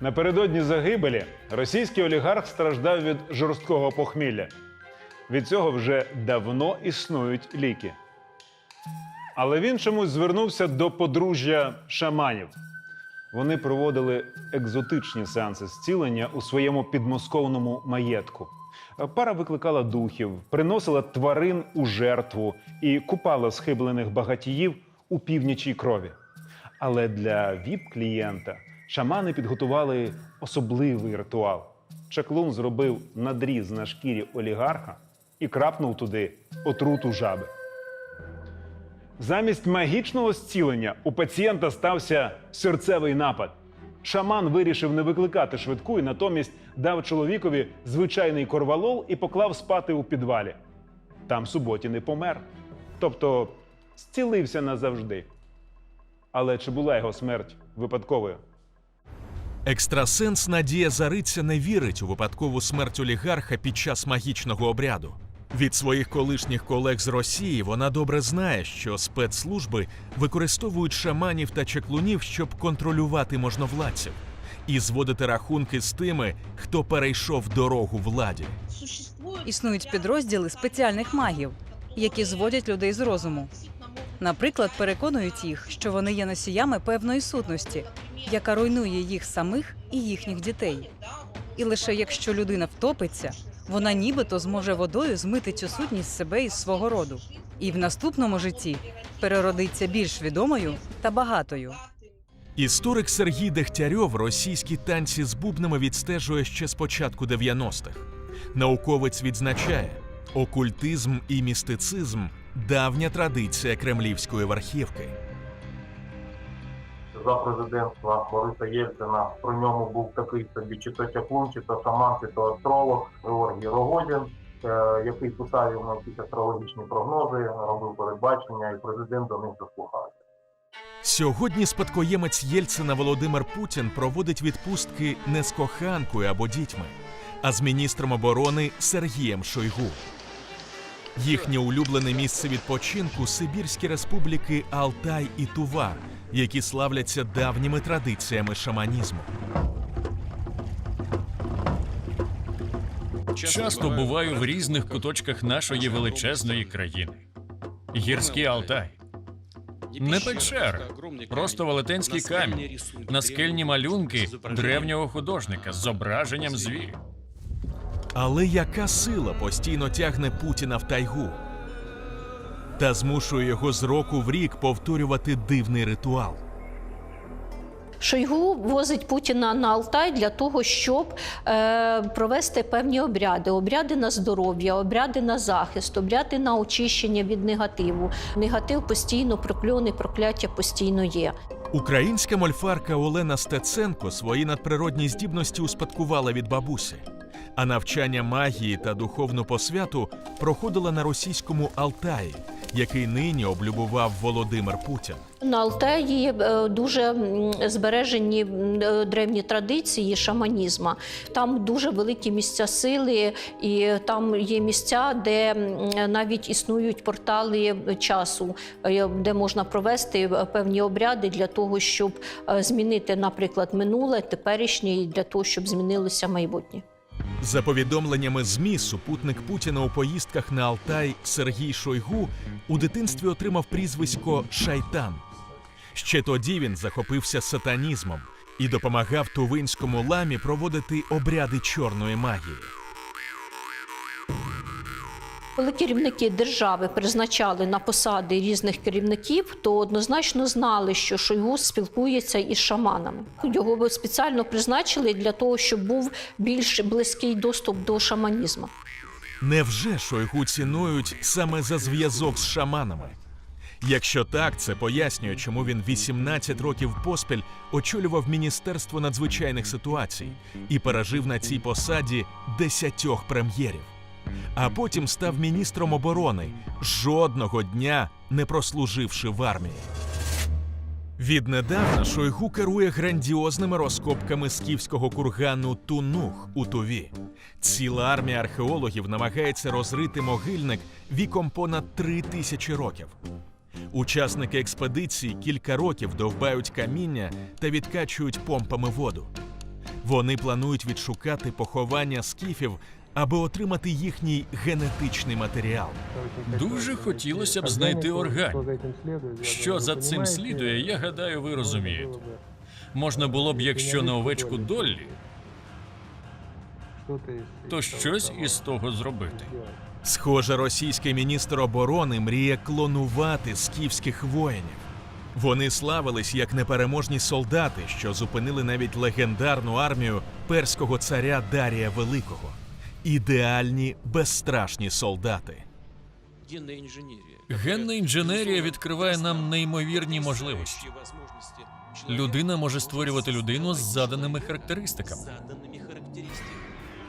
Напередодні загибелі російський олігарх страждав від жорсткого похмілля. Від цього вже давно існують ліки. Але він чомусь звернувся до подружжя шаманів. Вони проводили екзотичні сеанси зцілення у своєму підмосковному маєтку. Пара викликала духів, приносила тварин у жертву і купала схиблених багатіїв у північій крові. Але для віп-клієнта шамани підготували особливий ритуал. Чаклун зробив надріз на шкірі олігарха і крапнув туди отруту жаби. Замість магічного зцілення у пацієнта стався серцевий напад. Шаман вирішив не викликати швидку і натомість дав чоловікові звичайний корвалол і поклав спати у підвалі. Там Суботін не помер. Тобто зцілився назавжди. Але чи була його смерть випадковою? Екстрасенс Надія Зариця не вірить у випадкову смерть олігарха під час магічного обряду. Від своїх колишніх колег з Росії вона добре знає, що спецслужби використовують шаманів та чаклунів, щоб контролювати можновладців і зводити рахунки з тими, хто перейшов дорогу владі. Існують підрозділи спеціальних магів, які зводять людей з розуму. Наприклад, переконують їх, що вони є носіями певної сутності, яка руйнує їх самих і їхніх дітей. І лише якщо людина втопиться, вона нібито зможе водою змити цю сутність себе із свого роду, і в наступному житті переродиться більш відомою та багатою. Історик Сергій Дегтярьов російські танці з бубнами відстежує ще з початку 90-х. Науковець відзначає, окультизм і містицизм давня традиція кремлівської верхівки. За президентства Бориса Єльцина. Про ньому був такий собі чи то чаклун, чи то шаман, чи то астролог Георгій Рогозін, е, який писав йому якісь астрологічні прогнози, робив передбачення, і президент до них дослухався. Сьогодні спадкоємець Єльцина Володимир Путін проводить відпустки не з коханкою або дітьми, а з міністром оборони Сергієм Шойгу. Їхнє улюблене місце відпочинку Сибірські республіки Алтай і Тува, які славляться давніми традиціями шаманізму. Часто буваю в різних куточках нашої величезної країни. Гірський Алтай, не печера, просто велетенський камінь, наскельні малюнки древнього художника з зображенням звірів. Але яка сила постійно тягне Путіна в тайгу та змушує його з року в рік повторювати дивний ритуал? Шойгу возить Путіна на Алтай для того, щоб е, провести певні обряди: обряди на здоров'я, обряди на захист, обряди на очищення від негативу. Негатив постійно прокльони, прокляття постійно є. Українська мольфарка Олена Стеценко свої надприродні здібності успадкувала від бабусі, а навчання магії та духовну посвяту проходила на російському Алтаї, який нині облюбував Володимир Путін. На Алтаї е, дуже збережені е, древні традиції шаманізму. Там дуже великі місця сили, і там є місця, де навіть існують портали часу, е, де можна провести певні обряди для того, щоб змінити, наприклад, минуле, теперішнє, і для того, щоб змінилося майбутнє. За повідомленнями ЗМІ, супутник Путіна у поїздках на Алтай Сергій Шойгу у дитинстві отримав прізвисько Шайтан. Ще тоді він захопився сатанізмом і допомагав тувинському ламі проводити обряди чорної магії. Коли керівники держави призначали на посади різних керівників, то однозначно знали, що Шойгу спілкується із шаманами. Його спеціально призначили для того, щоб був більш близький доступ до шаманізму. Невже Шойгу цінують саме за зв'язок з шаманами? Якщо так, це пояснює, чому він 18 років поспіль очолював Міністерство надзвичайних ситуацій і пережив на цій посаді десятьох прем'єрів. А потім став міністром оборони, жодного дня не прослуживши в армії. Віднедавна Шойгу керує грандіозними розкопками скіфського кургану Тунух у Туві. Ціла армія археологів намагається розрити могильник віком понад три тисячі років. Учасники експедиції кілька років довбають каміння та відкачують помпами воду. Вони планують відшукати поховання скіфів, аби отримати їхній генетичний матеріал. Дуже хотілося б знайти орган. Що за цим слідує, я гадаю, ви розумієте. Можна було б, якщо не овечку Доллі, то щось із того зробити. Схоже, російський міністр оборони мріє клонувати скіфських воїнів. Вони славились як непереможні солдати, що зупинили навіть легендарну армію перського царя Дарія Великого. Ідеальні безстрашні солдати. Генная инженерия. Генна інженерія відкриває нам неймовірні можливості. Людина може створювати людину з заданими характеристиками.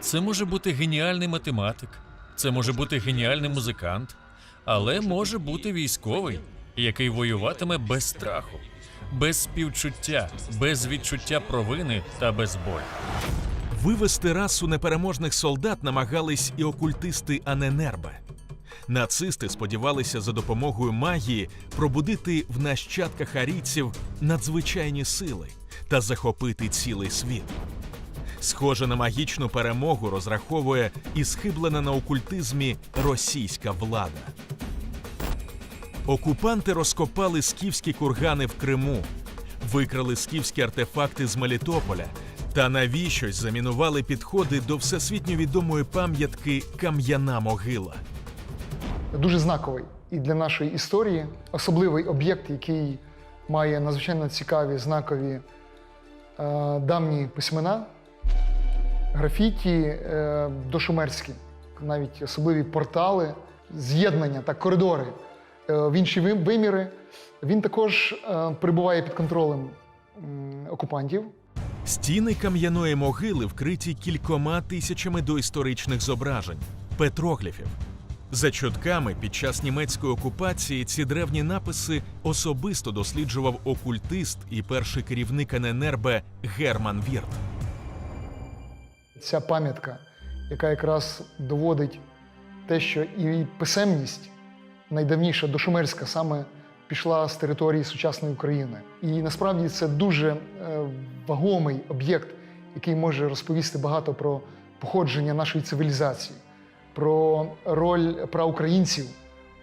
Це може бути геніальний математик, це може бути геніальний музикант, але може бути військовий, який воюватиме без страху, без співчуття, без відчуття провини та без болю. Вивести расу непереможних солдат намагались і окультисти Аненербе. Нацисти сподівалися за допомогою магії пробудити в нащадках арійців надзвичайні сили та захопити цілий світ. Схоже на магічну перемогу розраховує і схиблена на окультизмі російська влада. Окупанти розкопали скіфські кургани в Криму, викрали скіфські артефакти з Мелітополя та навіщось замінували підходи до всесвітньо відомої пам'ятки Кам'яна могила. дуже знаковий і для нашої історії особливий об'єкт, який має надзвичайно цікаві знакові е, давні письмена, графіті е, дошумерські, навіть особливі портали, з'єднання та коридори е, в інші виміри. Він також е, перебуває під контролем м, окупантів. Стіни кам'яної могили вкриті кількома тисячами доісторичних зображень, петрогліфів. За чутками, під час німецької окупації ці древні написи особисто досліджував окультист і перший керівник ННРБ Герман Вірт. Ця пам'ятка, яка якраз доводить те, що і писемність найдавніша дошумерська саме пішла з території сучасної України. І насправді це дуже е, вагомий об'єкт, який може розповісти багато про походження нашої цивілізації, про роль праукраїнців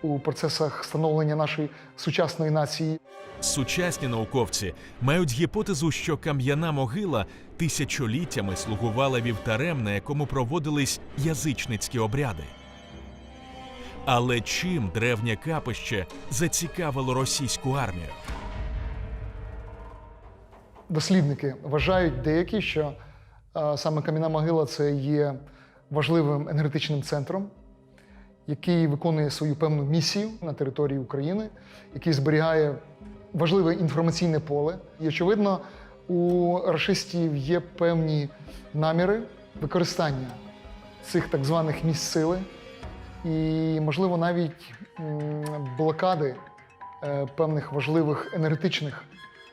у процесах становлення нашої сучасної нації. Сучасні науковці мають гіпотезу, що кам'яна могила тисячоліттями слугувала вівтарем, на якому проводились язичницькі обряди. Але чим древнє капище зацікавило російську армію? Дослідники вважають деякі, що е, саме кам'яна могила це є важливим енергетичним центром, який виконує свою певну місію на території України, який зберігає важливе інформаційне поле. І, очевидно, у рашистів є певні наміри використання цих так званих місць сили і, можливо, навіть блокади е, певних важливих енергетичних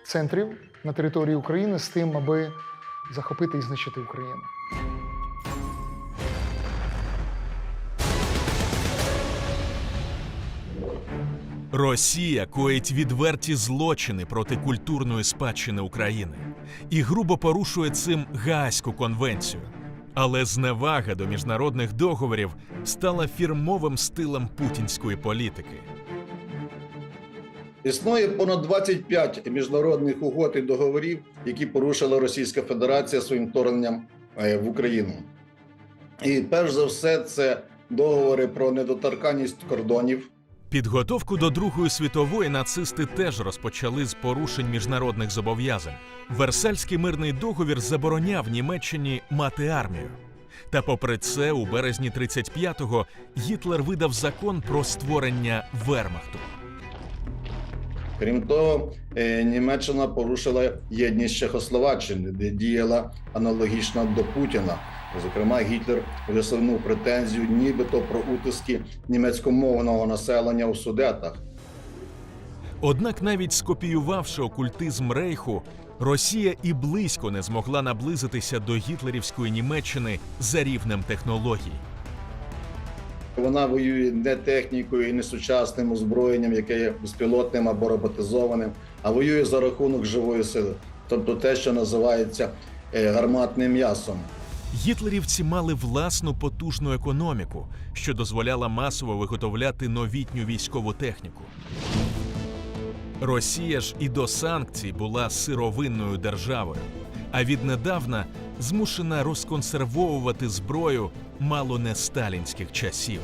центрів на території України з тим, аби захопити і знищити Україну. Росія коїть відверті злочини проти культурної спадщини України і грубо порушує цим Гаазьку конвенцію. Але зневага до міжнародних договорів стала фірмовим стилем путінської політики. Існує понад 25 міжнародних угод і договорів, які порушила Російська Федерація своїм вторгненням е, в Україну. І перш за все, це договори про недоторканність кордонів, Підготовку до Другої світової нацисти теж розпочали з порушень міжнародних зобов'язань. Версальський мирний договір забороняв Німеччині мати армію. Та попри це, у березні 35-го Гітлер видав закон про створення Вермахту. Крім того, е, Німеччина порушила єдність Чехословаччини, де діяла аналогічно до Путіна. Зокрема, Гітлер висунув претензію, нібито про утиски німецькомовного населення у Судетах. Однак, навіть скопіювавши окультизм Рейху, Росія і близько не змогла наблизитися до гітлерівської Німеччини за рівнем технологій. Вона воює не технікою і не сучасним озброєнням, яке є безпілотним або роботизованим, а воює за рахунок живої сили, тобто те, що називається е, гарматним м'ясом. Гітлерівці мали власну потужну економіку, що дозволяла масово виготовляти новітню військову техніку. Росія ж і до санкцій була сировинною державою, а віднедавна змушена розконсервовувати зброю мало не сталінських часів.